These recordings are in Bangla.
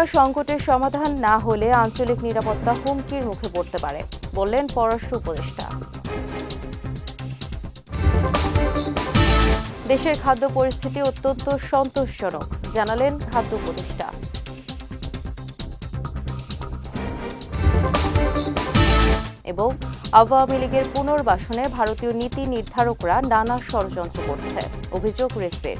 রোহিঙ্গা সংকটের সমাধান না হলে আঞ্চলিক নিরাপত্তা হুমকির মুখে পড়তে পারে, বললেন পররাষ্ট্র উপদেষ্টা। দেশের খাদ্য পরিস্থিতি অত্যন্ত সন্তোষজনক, জানালেন খাদ্য উপদেষ্টা। এবং আওয়ামী লীগের পুনর্বাসনে ভারতীয় নীতি নির্ধারকরা নানা ষড়যন্ত্র করছে, অভিযোগ রেসপের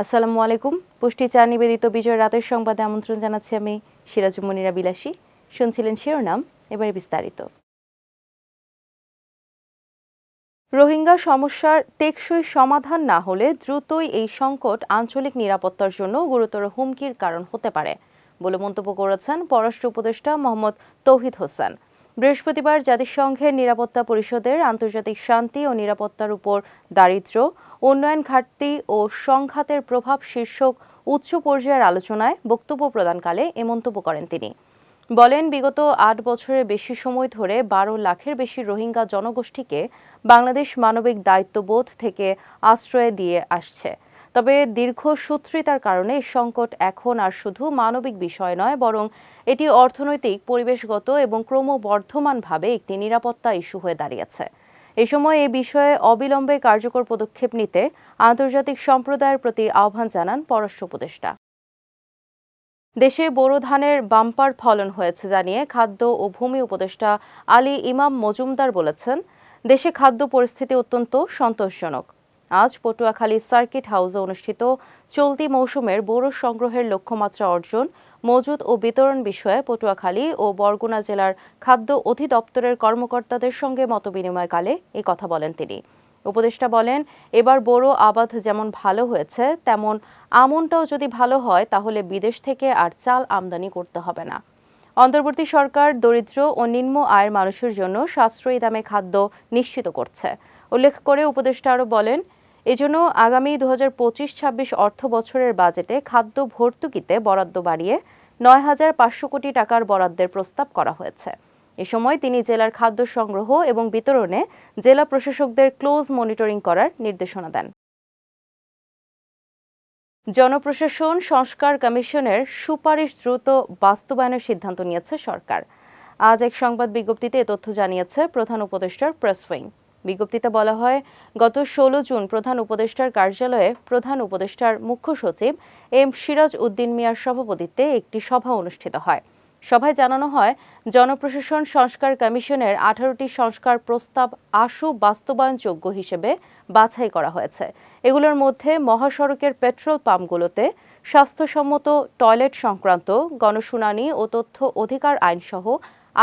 আসসালামু আলাইকুম। পুষ্টি চা নিবেদিত বিজয় রাতের সংবাদে আমন্ত্রণ জানাচ্ছি আমি সিরাজু মনিরা বিলাসী। শুনছিলেন শিরোনাম, এবারে বিস্তারিত। রোহিঙ্গা সমস্যার টেকসই সমাধান না হলে দ্রুতই এই সংকট আঞ্চলিক নিরাপত্তার জন্য গুরুতর হুমকির কারণ হতে পারে বলে মন্তব্য করেছেন পররাষ্ট্র উপদেষ্টা মোহাম্মদ তৌহিদ হোসেন। বৃহস্পতিবার জাতিসংঘের নিরাপত্তা পরিষদের আন্তর্জাতিক শান্তি ও নিরাপত্তার উপর দারিদ্র্য উন্নয়ন ঘাটতি ও সংঘাতের প্রভাব শীর্ষক উচ্চ পর্যায়ের আলোচনায় বক্তব্য প্রদানকালে এ মন্তব্য করেন তিনি। বলেন, বিগত আট বছরের বেশি সময় ধরে বারো লাখের বেশি রোহিঙ্গা জনগোষ্ঠীকে বাংলাদেশ মানবিক দায়িত্ববোধ থেকে আশ্রয় দিয়ে আসছে। তবে দীর্ঘসূত্রিতার কারণে সংকট এখন আর শুধু মানবিক বিষয় নয়, বরং এটি অর্থনৈতিক, পরিবেশগত এবং ক্রমবর্ধমানভাবে একটি নিরাপত্তা ইস্যু হয়ে দাঁড়িয়েছে। এ সময় এই বিষয়ে অবিলম্বে কার্যকর পদক্ষেপ নিতে আন্তর্জাতিক সম্প্রদায়ের প্রতি আহ্বান জানান পররাষ্ট্র উপদেষ্টা। দেশে বোরো ধানের বাম্পার ফলন হয়েছে জানিয়ে খাদ্য ও ভূমি উপদেষ্টা আলী ইমাম মজুমদার বলেছেন, দেশে খাদ্য পরিস্থিতি অত্যন্ত সন্তোষজনক। আজ পটুয়াখালী সার্কিট হাউসে অনুষ্ঠিত চলতি মৌসুমের বোরো সংগ্রহের লক্ষ্যমাত্রা অর্জন মজুদ ও বিতরণ বিষয়ে পটুয়াখালী ও বরগুনা জেলার খাদ্য অধিদপ্তরের কর্মকর্তাদের সঙ্গে মতবিনিময়কালে এ কথা বলেন তিনি। উপদেষ্টা বলেন, এবার বোরো আবাদ যেমন ভালো হয়েছে, তেমন আমনটাও যদি ভালো হয়, তাহলে বিদেশ থেকে আর চাল আমদানি করতে হবে না। অন্তর্বর্তী সরকার দরিদ্র ও নিম্ন আয়ের মানুষের জন্য সাশ্রয়ী দামে খাদ্য নিশ্চিত করছে। উল্লেখ করে উপদেষ্টা আরও বলেন, এজন্য আগামী দু হাজার পঁচিশ ছাব্বিশ অর্থ বছরের বাজেটে খাদ্য ভর্তুকিতে বরাদ্দ বাড়িয়ে নয় হাজার পাঁচশো কোটি টাকার বরাদ্দের প্রস্তাব করা হয়েছে। এ সময় তিনি জেলার খাদ্য সংগ্রহ এবং বিতরণে জেলা প্রশাসকদের ক্লোজ মনিটরিং করার নির্দেশনা দেন। জনপ্রশাসন, সংস্কার কমিশনের সুপারিশ দ্রুত বাস্তবায়নের সিদ্ধান্ত নিয়েছে সরকার। আজ এক সংবাদ বিজ্ঞপ্তিতে এ তথ্য জানিয়েছে প্রধান উপদেষ্টার প্রেস উইং। বিজ্ঞপ্তিতে বলা হয়, গত ষোলো জুন প্রধান উপদেষ্টার কার্যালয়ে প্রধান উপদেষ্টার মুখ্য সচিব এম সিরাজ উদ্দিন মিয়ার সভাপতিত্বে একটি সভা অনুষ্ঠিত হয়। সভায় জানানো হয়, জনপ্রশাসন সংস্কার কমিশনের আঠারোটি সংস্কার প্রস্তাব আশু বাস্তবায়নযোগ্য হিসেবে বাছাই করা হয়েছে। এগুলোর মধ্যে মহাসড়কের পেট্রোল পাম্পগুলোতে স্বাস্থ্যসম্মত টয়লেট সংক্রান্ত গণশুনানি ও তথ্য অধিকার আইনসহ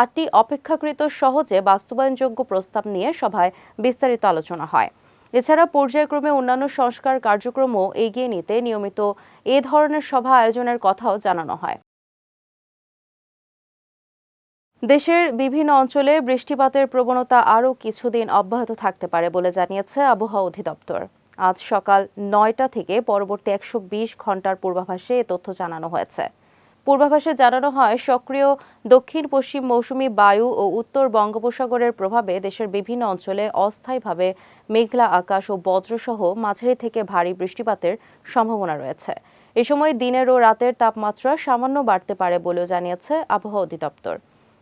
আটটি অপেক্ষাকৃত সহজে বাস্তবায়নযোগ্য প্রস্তাব নিয়ে সভায় বিস্তারিত আলোচনা হয়। এছাড়া পর্যায়ক্রমে অন্যান্য সংস্কার কার্যক্রমও এগিয়ে নিতে নিয়মিত এ ধরনের সভা আয়োজনের কথাও জানানো হয়। দেশের বিভিন্ন অঞ্চলে বৃষ্টিপাতের প্রবণতা আরও কিছুদিন অব্যাহত থাকতে পারে বলে জানিয়েছে আবহাওয়া অধিদপ্তর। আজ সকাল নয়টা থেকে পরবর্তী একশো বিশ ঘণ্টার পূর্বাভাসে এ তথ্য জানানো হয়েছে। পূর্বাভাসে জানানো হয়, সক্রিয় দক্ষিণ, পশ্চিম মৌসুমি বায়ু ও উত্তর বঙ্গোপসাগরের প্রভাবে দেশের বিভিন্ন অঞ্চলে অস্থায়ীভাবে মেঘলা আকাশ ও বজ্রসহ মাঝারি থেকে ভারী বৃষ্টিপাতের সম্ভাবনা রয়েছে। এ সময় দিনের ও রাতের তাপমাত্রা সামান্য বাড়তে পারে বলেও জানিয়েছে আবহাওয়া অধিদপ্তর।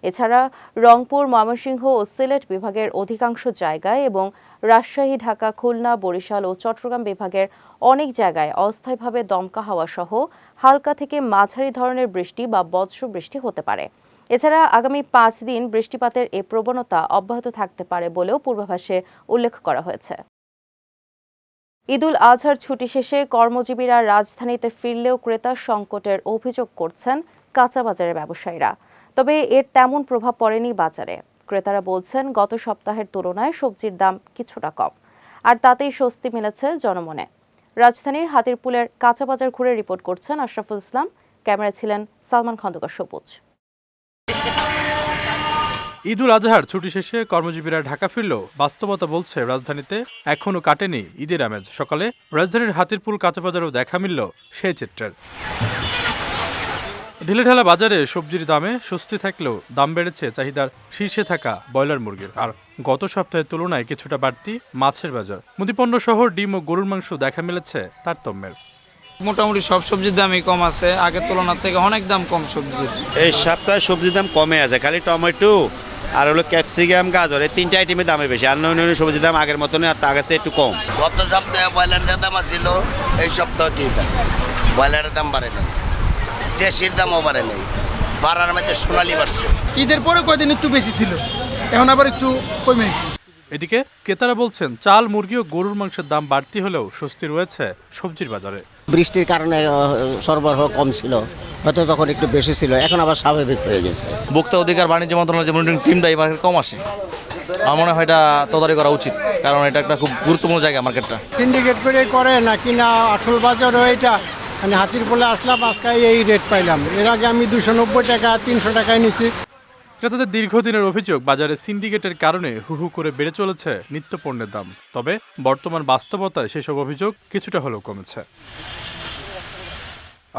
এছাড়া রংপুর, ময়মনসিংহ ও সিলেট বিভাগের অধিকাংশ জায়গায় এবং রাজশাহী, ঢাকা, খুলনা, বরিশাল ও চট্টগ্রাম বিভাগের অনেক জায়গায় অস্থায়ীভাবে দমকা হাওয়া সহ হালকা থেকে মাঝারি ধরনের বৃষ্টি বা বজ্র বৃষ্টি হতে পারে। এছাড়া আগামী পাঁচ দিন বৃষ্টিপাতের এ প্রবণতা অব্যাহত থাকতে পারে বলেও পূর্বাভাসে উল্লেখ করা হয়েছে। ঈদুল আজহার ছুটি শেষে কর্মজীবীরা রাজধানীতে ফিরলেও ক্রেতা সংকটের অভিযোগ করছেন কাঁচা বাজারের ব্যবসায়ীরা। তবে এর তেমন প্রভাব পড়েনি বাজারে। ক্রেতারা বলছেন, গত সপ্তাহের তুলনায় সবজির দাম কিছুটা কম। আর তাতেই স্বস্তি মিলেছে জনমনে। রাজধানীর হাতিরপুলের কাঁচা বাজার ঘুরে রিপোর্ট করছেন আশরাফুল ইসলাম। ক্যামেরা ছিলেন সালমান খন্দকার সবুজ। ঈদুল আজহার ছুটি শেষে কর্মজীবীরা ঢাকা ফিরলেও বাস্তবতা বলছে রাজধানীতে এখনও কাটেনি ঈদের আমেজ। সকালে রাজধানীর হাতিরপুল কাঁচাবাজারেও দেখা মিলল সেই চিত্রের। ঢিলেঢালা বাজারে সবজির দামে স্বস্তি থাকলেও দাম বেড়েছে চাহিদার শীর্ষে থাকা ব্রয়লার মুরগির। আর গত সপ্তাহের তুলনায় কিছুটা বাড়তি মাছের বাজার। মুদিপণ্য সহ ডিম ও গরুর মাংস দেখা মিলেছে তারতম্যের। মোটামুটি সব সবজির দামই কম আছে। আগের তুলনার থেকে অনেক দাম কম সবজির। এই সপ্তাহে সবজির দাম কমে আছে খালি টমেটো আর হলো ক্যাপসিকাম গাজর এই তিনটা আইটেমের দামে বেশি। আর নয় অন্য সবজির দাম আগের মতনই আর তার কাছে একটু কম। গত সপ্তাহে ব্রয়লারের দাম ছিল এই সপ্তাহে কি দাম? ব্রয়লারের দাম বাড়ে নাই। দেশির দামও বাড়ে নেই বাড়ার মধ্যে সোনালি বাড়ছে। ঈদের পরে কয়দিন একটু বেশি ছিল এখন আবার একটু কমে গেছে। এদিকে ক্রেতারা বলছেন চাল মুরগি ও গরুর মাংসের দাম বাড়তি হলেও স্বস্তি রয়েছে সবজির বাজারে। বৃষ্টির কারণে সরবরাহ কম ছিল হয়তো তখন একটু বেশি ছিল এখন আবার স্বাভাবিক হয়ে গেছে। ভোক্তা অধিকার বাণিজ্য মন্ত্রণালয় যে মনিটরিং টিমটা এই মার্কেট কম আসে। আমার মনে হয় এটা তদারি করা উচিত কারণ এটা একটা খুব গুরুত্বপূর্ণ জায়গা মার্কেটটা সিন্ডিকেট করে করে নাকি না আসল বাজারও এটা। মানে হাতির বলে আসলাম আজকে এই রেট পাইলাম। এর আগে আমি দুশো নব্বই টাকা তিনশো টাকায় নিছি। ক্রেতাদের দীর্ঘদিনের অভিযোগ বাজারে সিন্ডিকেটের কারণে হু হু করে বেড়ে চলেছে নিত্যপণ্যের দাম। তবে বর্তমান বাস্তবতায় সেসব অভিযোগ কিছুটা হলেও কমেছে।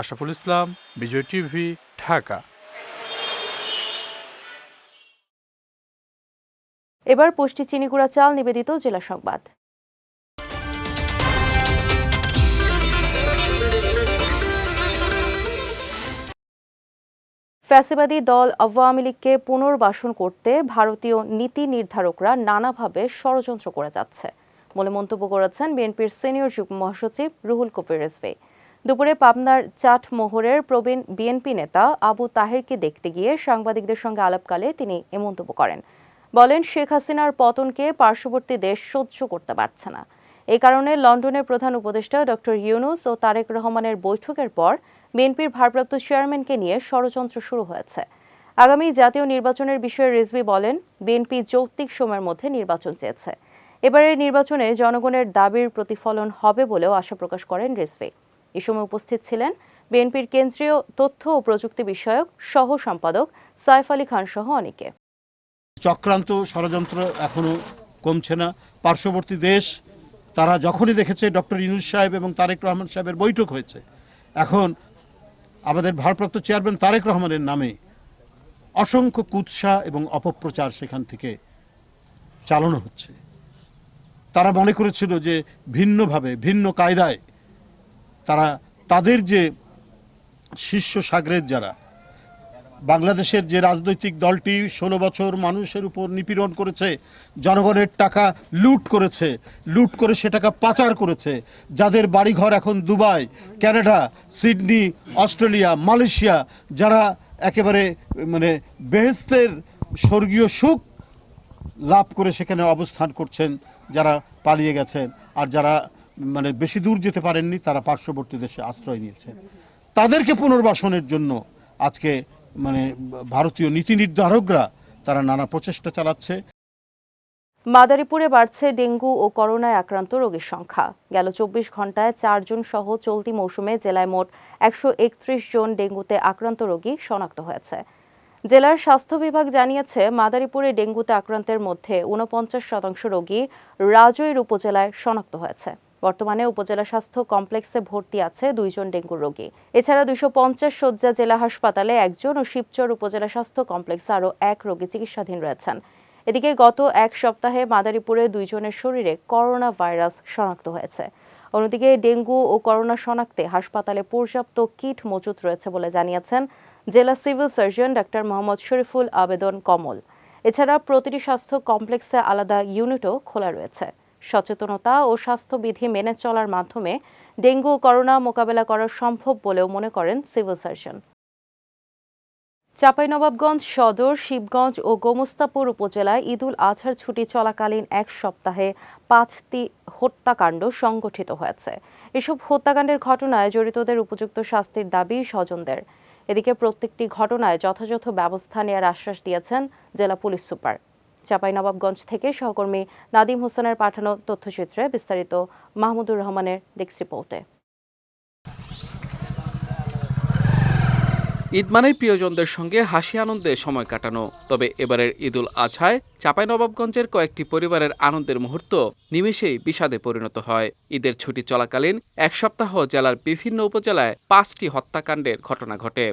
আশাফুল ইসলাম বিজয় টিভি ঢাকা। এবার পুষ্টি চিনিগুড়া চাল নিবেদিত জেলা সংবাদ। ফ্যাসিবাদী দল আওয়ামী লীগকে পুনর্বাসন করতে ভারতীয় নীতি নির্ধারকরা নানাভাবে ষড়যন্ত্র করে যাচ্ছে বলে মন্তব্য করেছেন বিএনপির সিনিয়র যুগ্ম মহাসচিব রুহুল কবির রেজভি। দুপুরে পাবনার চাটমোহরের প্রবীণ বিএনপি নেতা আবু তাহেরকে দেখতে গিয়ে সাংবাদিকদের সঙ্গে আলাপকালে তিনি এ মন্তব্য করেন। বলেন, শেখ হাসিনার পতনকে পার্শ্ববর্তী দেশ সহ্য করতে পারছে না। এই কারণে লন্ডনের প্রধান উপদেষ্টা ডক্টর ইউনুস ও তারেক রহমানের বৈঠকের পর বিএনপির ভারপ্রাপ্ত চেয়ারম্যানকে নিয়ে ষড়যন্ত্র শুরু হয়েছে। আগামী জাতীয় নির্বাচনের বিষয়ে রিজভি বলেন, বিএনপি যৌক্তিক সময়ের মধ্যে নির্বাচন চেয়েছে। এবারের নির্বাচনে জনগণের দাবির প্রতিফলন হবে বলেও আশা প্রকাশ করেন রিজভি। এ সময় উপস্থিত ছিলেন বিএনপির কেন্দ্রীয় তথ্য ও প্রযুক্তি বিষয়ক সহ সম্পাদক সাইফ আলী খান সহ অনেকে। চক্রান্ত ষড়যন্ত্র এখনও কমছে না। পার্শ্ববর্তী দেশ, তারা যখনই দেখেছে ডক্টর ইনুস সাহেব এবং তারেক রহমান সাহেবের বৈঠক হয়েছে, এখন আমাদের ভারপ্রাপ্ত চেয়ারম্যান তারেক রহমানের নামে অসংখ্য কুৎসা এবং অপপ্রচার সেখান থেকে চালানো হচ্ছে। তারা মনে করেছিল যে ভিন্নভাবে, ভিন্ন কায়দায় তারা তাদের যে শিষ্য সাগরের যারা বাংলাদেশের যে রাজনৈতিক দলটি ষোলো বছর মানুষের উপর নিপীড়ন করেছে, জনগণের টাকা লুট করেছে, লুট করে সে টাকা পাচার করেছে। যাদের বাড়িঘর এখন Dubai, Canada, Sydney, Australia, Malaysia, যারা একেবারে মানে বেহেস্তের স্বর্গীয় সুখ লাভ করে সেখানে অবস্থান করছেন, যারা পালিয়ে গেছেন। আর যারা মানে বেশি দূর যেতে পারেননি, তারা পার্শ্ববর্তী দেশে আশ্রয় নিয়েছেন। তাদেরকে পুনর্বাসনের জন্য আজকে মানে ভারতীয় নীতি নির্ধারকরা তারা নানা প্রচেষ্টা চালাচ্ছে। মাদারীপুরে বাড়ছে ডেঙ্গু ও করোনায় আক্রান্ত রোগীর সংখ্যা। গেল চব্বিশ ঘন্টায় চারজন সহ চলতি মৌসুমে জেলায় মোট একশো একত্রিশ জন ডেঙ্গুতে আক্রান্ত রোগী শনাক্ত হয়েছে। জেলার স্বাস্থ্য বিভাগ জানিয়েছে, মাদারীপুরে ডেঙ্গুতে আক্রান্তের মধ্যে ঊনপঞ্চাশ শতাংশ রোগী রাজৈর উপজেলায় শনাক্ত হয়েছে। বর্তমানে উপজেলা স্বাস্থ্য কমপ্লেক্সে ভর্তি আছে দুইজন ডেঙ্গুর রোগী। এছাড়া দুইশো পঞ্চাশ শয্যা জেলা হাসপাতালে একজন ও শিবচর উপজেলা স্বাস্থ্য কমপ্লেক্সে আরও এক রোগী চিকিৎসাধীন রয়েছেন। এদিকে গত এক সপ্তাহে মাদারীপুরে দুইজনের শরীরে করোনা ভাইরাস শনাক্ত হয়েছে। অন্যদিকে ডেঙ্গু ও করোনা শনাক্তে হাসপাতালে পর্যাপ্ত কিট মজুত রয়েছে বলে জানিয়েছেন জেলা civil surgeon doctor Mohammad Shariful Abedin Kamal. এছাড়া প্রতিটি স্বাস্থ্য কমপ্লেক্সে আলাদা ইউনিটও খোলা রয়েছে। সচেতনতা ও স্বাস্থ্যবিধি মেনে চলার মাধ্যমে ডেঙ্গু ও করোনা মোকাবেলা করা সম্ভব বলেও মনে করেন সিভিল সার্জন। চাঁপাইনবাবগঞ্জ সদর, শিবগঞ্জ ও গোমস্তাপুর উপজেলায় ঈদুল আজহার ছুটি চলাকালীন এক সপ্তাহে পাঁচটি হত্যাকাণ্ড সংগঠিত হয়েছে। এসব হত্যাকাণ্ডের ঘটনায় জড়িতদের উপযুক্ত শাস্তির দাবি স্বজনদের। এদিকে প্রত্যেকটি ঘটনায় যথাযথ ব্যবস্থা নেওয়ার আশ্বাস দিয়েছেন জেলা পুলিশ সুপার। চাঁপাইনবাবগঞ্জ থেকে সহকর্মী নাদিম হোসেনের পাঠানো তথ্যচিত্রে বিস্তারিত মাহমুদুর রহমানের ডেস্ক রিপোর্টে। ঈদ মানেই প্রিয়জনদের সঙ্গে হাসি আনন্দে সময় কাটানো। তবে এবারের ঈদুল আজহায় চাঁপাইনবাবগঞ্জের কয়েকটি পরিবারের আনন্দের মুহূর্ত নিমেষেই বিষাদে পরিণত হয়। ঈদের ছুটি চলাকালীন এক সপ্তাহ জেলার বিভিন্ন উপজেলায় পাঁচটি হত্যাকাণ্ডের ঘটনা ঘটে।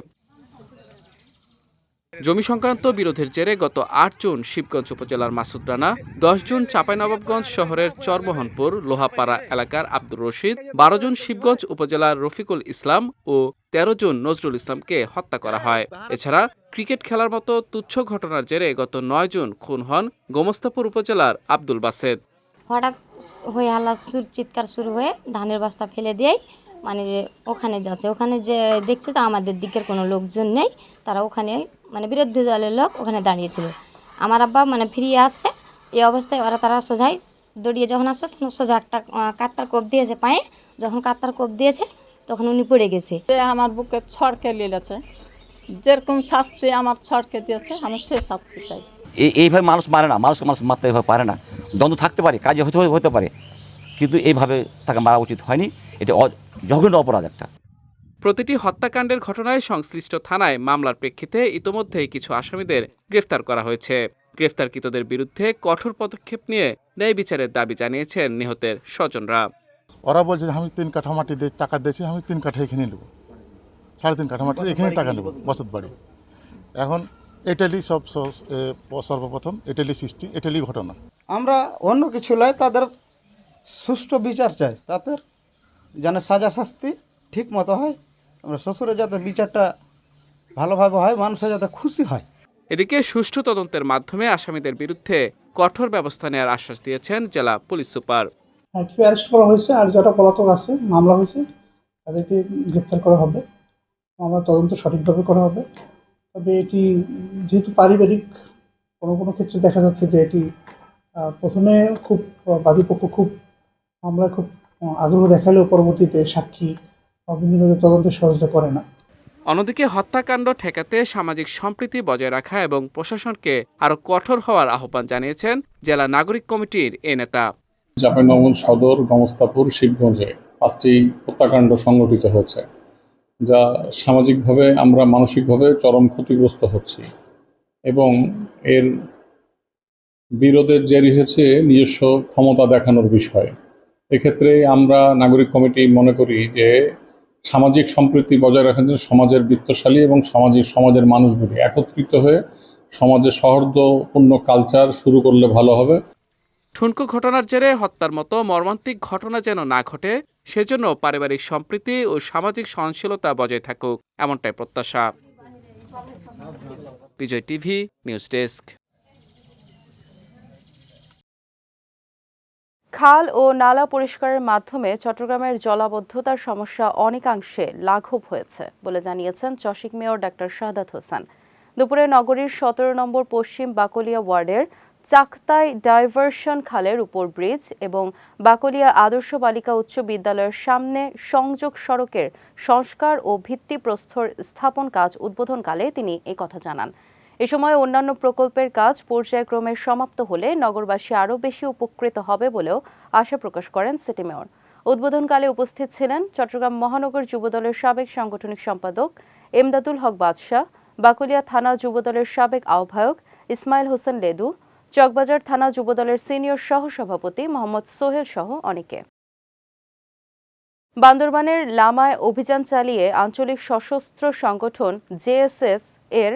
জমি সংক্রান্ত বিরোধের জেরে গত আট জুন শিবগঞ্জ উপজেলার মাসুদ রানা, দশ জুন চাঁপাইনবাবগঞ্জ শহরের চরমোহনপুর, লোহাপাড়া এলাকার আব্দুর রশিদ, বারো জুন শিবগঞ্জ উপজেলার রফিকুল ইসলাম ও তেরো জুন নজরুল ইসলামকে হত্যা করা হয়। এছাড়া ক্রিকেট খেলার মতো তুচ্ছ ঘটনার জেরে গত নয় জুন খুন হন গোমস্তাপুর উপজেলার আব্দুল বাসেদ। হঠাৎ হয়ে হাল্লা সুর চিৎকার শুরু হয়ে ধানের বস্তা ফেলে দিয়েই মানে ওখানে যাচ্ছে। ওখানে যে দেখছে তো আমাদের দিকের কোনো লোকজন নেই, তারা ওখানে মানে বিরোধী দলের লোক ওখানে দাঁড়িয়েছিল। আমার আব্বা মানে ফিরিয়ে আসছে এই অবস্থায় ওরা তারা সোজাই দৌড়িয়ে যখন আসছে তখন সোজা একটা কাত্তার কোপ দিয়েছে পায়ে যখন কাত্তার কোপ দিয়েছে তখন উনি পড়ে গেছে। আমার বুকে ছড়কে লিলেছে যেরকম শাস্তি আমার ছড়কে দিয়েছে আমি সে শাস্তি চাই। এই এইভাবে মানুষ মারে না মানুষকে মানুষ মারতে এভাবে পারে না। দ্বন্দ্ব থাকতে পারে কাজে হতে হতে পারে কিন্তু এইভাবে তাকে মারা উচিত হয়নি এটা অ- জঘন্য অপরাধ একটা। প্রতিটি হত্যাকাণ্ডের ঘটনায় সংশ্লিষ্ট থানায় মামলার প্রেক্ষিতে ইতোমধ্যেই কিছু আসামিদের গ্রেফতার করা হয়েছে। গ্রেফতারকৃতদের বিরুদ্ধে কঠোর পদক্ষেপ নিয়ে ন্যায় বিচারের দাবি জানিয়েছেন নিহতের স্বজনরা। ওরা বলছে আমি তিন কাঠা মাটি দিয়ে টাকা দিয়েছি আমি তিন কাঠা এখানে নেব। সাড়ে তিন কাঠা মাটি এখানে টাকা নেব বসত বাড়ি। এখন এটালি সব সর্বপ্রথম এটালি সৃষ্টি এটালি ঘটনা। আমরা অন্য কিছু নয় তাদের সুষ্ঠু বিচার চাই। তাদের যেন সাজা শাস্তি ঠিক মতো হয় আমরা শ্বশুরে যাতে বিচারটা ভালোভাবে হয় মানুষের যাতে খুশি হয়। এদিকে সুষ্ঠু তদন্তের মাধ্যমে আসামিদের বিরুদ্ধে কঠোর ব্যবস্থা নেওয়ার আশ্বাস দিয়েছেন জেলা পুলিশ সুপার। একটু অ্যারেস্ট করা হয়েছে আর যারা পলাতক আছে মামলা হয়েছে তাদেরকে গ্রেপ্তার করা হবে। মামলা তদন্ত সঠিকভাবে করা হবে। তবে এটি যেহেতু পারিবারিক কোনো কোনো ক্ষেত্রে দেখা যাচ্ছে যে এটি প্রথমে খুব বাদীপক্ষ খুব মামলায় খুব আগ্রহ দেখালেও পরবর্তীতে সাক্ষী বিভিন্ন তদন্তের সহযোগিতা করে না। অন্যদিকে হত্যাকাণ্ড ঠেকাতে সামাজিক সম্প্রীতি বজায় রাখা এবং প্রশাসনকে আরও কঠোর হওয়ার আহ্বান জানিয়েছেন জেলা নাগরিক কমিটির এ নেতা। চাঁপাইনবাবগঞ্জ সদর গমস্তাপুর শিবগঞ্জে পাঁচটি হত্যাকাণ্ড সংঘটিত হয়েছে যা সামাজিকভাবে আমরা মানসিকভাবে চরম ক্ষতিগ্রস্ত হচ্ছি এবং এর বিরোধের জেরি হয়েছে নিজস্ব ক্ষমতা দেখানোর বিষয়। এক্ষেত্রে আমরা নাগরিক কমিটি মনে করি যে সামাজিক সম্প্রীতি বজায় রাখার জন্য সমাজের বৃত্তশালী এবং সামাজিক সমাজের মানুষগুলি একত্রিত হয়ে সমাজে সহর্দপূর্ণ কালচার শুরু করলে ভালো হবে। ঠুনকো ঘটনার জেরে হত্যার মতো মর্মান্তিক ঘটনা যেন না ঘটে, সেজন্য পারিবারিক সম্প্রীতি ও সামাজিক সহনশীলতা বজায় থাকুক, এমনটাই প্রত্যাশা। Bijoy TV, news desk. খাল ও নালা পরিষ্কারের মাধ্যমে চট্টগ্রামের জলাবদ্ধতার সমস্যা অনেকাংশে লাঘব হয়েছে বলে জানিয়েছেন চশিক মেয়র ডাক্তার শাহাদাত হোসেন। দুপুরে নগরীর সতেরো নম্বর পশ্চিম বাকলিয়া ওয়ার্ডের চাকতাই ডাইভারশন খালের উপর ব্রিজ এবং বাকলিয়া আদর্শ বালিকা উচ্চ বিদ্যালয়ের সামনে সংযোগ সড়কের সংস্কার ও ভিত্তিপ্রস্তর স্থাপন কাজ উদ্বোধনকালে তিনি একথা জানান। এ সময় অন্যান্য প্রকল্পের কাজ পর্যায়ক্রমে সমাপ্ত হলে নগরবাসী আরও বেশি উপকৃত হবে বলেও আশা প্রকাশ করেন সিটি মেয়র। উদ্বোধনকালে উপস্থিত ছিলেন চট্টগ্রাম মহানগর যুবদলের সাবেক সাংগঠনিক সম্পাদক এমদাদুল হক বাদশাহ, বাকুলিয়া থানা যুবদলের সাবেক আহ্বায়ক ইসমাইল হোসেন লেদু, চকবাজার থানা যুবদলের সিনিয়র সহসভাপতি মোহাম্মদ সোহেল সহ অনেকে। বান্দরবানের লামায় অভিযান চালিয়ে আঞ্চলিক সশস্ত্র সংগঠন জেএসএস এর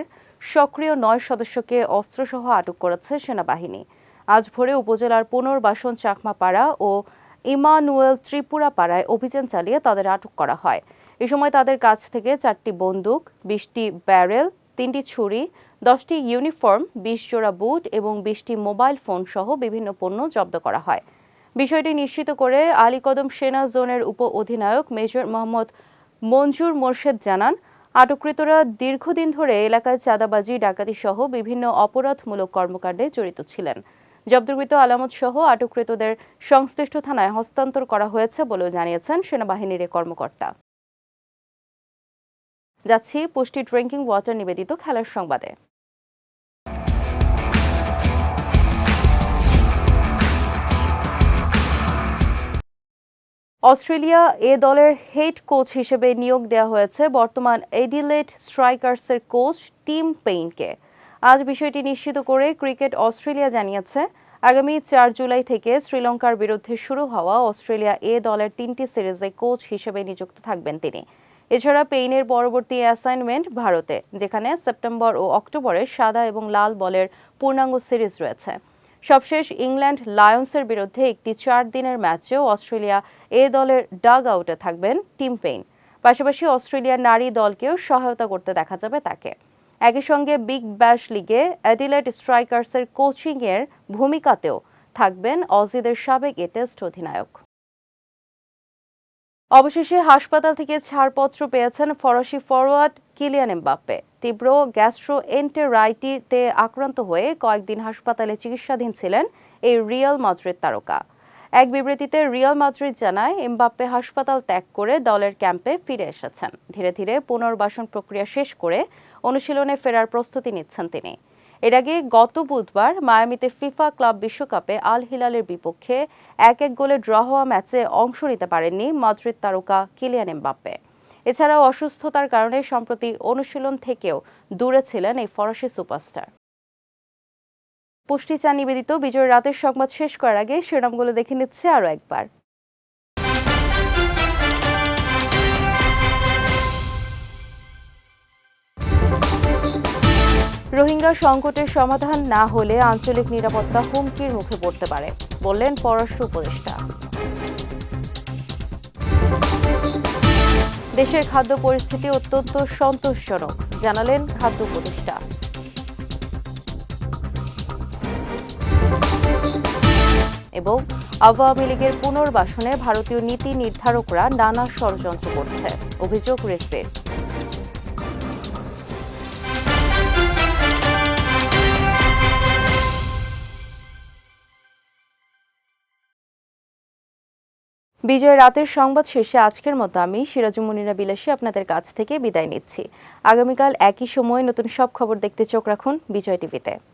সক্রিয় নয় সদস্যকে অস্ত্রসহ আটক করেছে সেনাবাহিনী। আজ ভোরে উপজেলার পুনর্বাসন চাকমাপাড়া ও ইমানুয়েল ত্রিপুরা পাড়ায় অভিযান চালিয়ে তাদের আটক করা হয়। এ সময় তাদের কাছ থেকে চারটি বন্দুক, বিশটি ব্যারেল, তিনটি ছুরি, দশটি ইউনিফর্ম, বিশ জোড়া বুট এবং বিশটি মোবাইল ফোন সহ বিভিন্ন পণ্য জব্দ করা হয়। বিষয়টি নিশ্চিত করে আলীকদম সেনা জোনের উপ অধিনায়ক মেজর মোহাম্মদ মঞ্জুর মোর্শেদ জানান আটককৃতরা দীর্ঘদিন ধরে এলাকায় চাঁদাবাজি ডাকাতি সহ বিভিন্ন অপরাধমূলক কর্মকাণ্ডে জড়িত ছিলেন। জব্দকৃত আলামত সহ আটককৃতদের সংশ্লিষ্ট থানায় হস্তান্তর করা হয়েছে বলেও জানিয়েছেন সেনাবাহিনীর কর্মকর্তা। যাচ্ছি পুষ্টি ড্রিঙ্কিং ওয়াটার নিবেদিত খেলার সংবাদে। অস্ট্রেলিয়া এ দলের হেড কোচ হিসেবে নিয়োগ দেওয়া হয়েছে বর্তমান এডিলেট স্ট্রাইকার্সের কোচ টিম পেইনকে। আজ বিষয়টি নিশ্চিত করে ক্রিকেট অস্ট্রেলিয়া জানিয়েছে, আগামী চার জুলাই থেকে শ্রীলঙ্কার বিরুদ্ধে শুরু হওয়া অস্ট্রেলিয়া এ দলের তিনটি সিরিজে কোচ হিসেবে নিযুক্ত থাকবেন তিনি। এছাড়া পেইনের পরবর্তী অ্যাসাইনমেন্ট ভারতে, যেখানে সেপ্টেম্বর ও অক্টোবরে সাদা এবং লাল বলের পূর্ণাঙ্গ সিরিজ রয়েছে। সবশেষ ইংল্যান্ড লায়ন্সের বিরুদ্ধে একটি চার দিনের ম্যাচেও অস্ট্রেলিয়া এ দলের ডাগ আউটে থাকবেন টিম পেইন। পাশাপাশি অস্ট্রেলিয়ার নারী দলকেও সহায়তা করতে দেখা যাবে তাকে। একই সঙ্গে বিগ ব্যাশ লিগে অ্যাডিলেট স্ট্রাইকার্সের কোচিংয়ের ভূমিকাতেও থাকবেন অজিদের সাবেক এ টেস্ট অধিনায়ক। অবশেষে হাসপাতাল থেকে ছাড়পত্র পেয়েছেন ফরাসি ফরওয়ার্ড কিলিয়ান এমবাপ্পে। তীব্র গ্যাস্ট্রো এন্টেরাইটিতে আক্রান্ত হয়ে কয়েকদিন হাসপাতালে চিকিৎসাধীন ছিলেন এই রিয়াল মাদ্রিদ তারকা। এক বিবৃতিতে রিয়াল মাদ্রিদ জানায়, এমবাপ্পে হাসপাতাল ত্যাগ করে দলের ক্যাম্পে ফিরে এসেছেন। ধীরে ধীরে পুনর্বাসন প্রক্রিয়া শেষ করে অনুশীলনে ফেরার প্রস্তুতি নিচ্ছেন তিনি। এর আগে গত বুধবার মায়ামিতে ফিফা ক্লাব বিশ্বকাপে আল হিলালের বিপক্ষে এক এক গোলে ড্র হওয়া ম্যাচে অংশ নিতে পারেননি মাদ্রিদ তারকা কিলিয়ান এমবাপ্পে। এছাড়াও অসুস্থতার কারণে সম্প্রতি অনুশীলন থেকেও দূরে ছিলেন এই ফরাসি সুপারস্টার। পুষ্টি চা নিবেদিত বিজয় রাতের সংবাদ শেষ করার আগে শিরোনামগুলো দেখে নিচ্ছে আরও একবার। রোহিঙ্গা সংকটের সমাধান না হলে আঞ্চলিক নিরাপত্তা হুমকির মুখে পড়তে পারে, বললেন পররাষ্ট্র উপদেষ্টা। দেশের খাদ্য পরিস্থিতি অত্যন্ত সন্তোষজনক, জানালেন খাদ্য উপদেষ্টা। এবং আওয়ামী লীগের পুনর্বাসনে ভারতীয় নীতি নির্ধারকরা নানা ষড়যন্ত্র করছে। অভিযোগ রেসপের বিজয় রাতের সংবাদ শেষে আজকের মতো আমি সিরাজুমনিরা বিলাসী আপনাদের কাছ থেকে বিদায় নিচ্ছি। আগামীকাল একই সময় নতুন সব খবর দেখতে চোখ রাখুন বিজয় টিভিতে।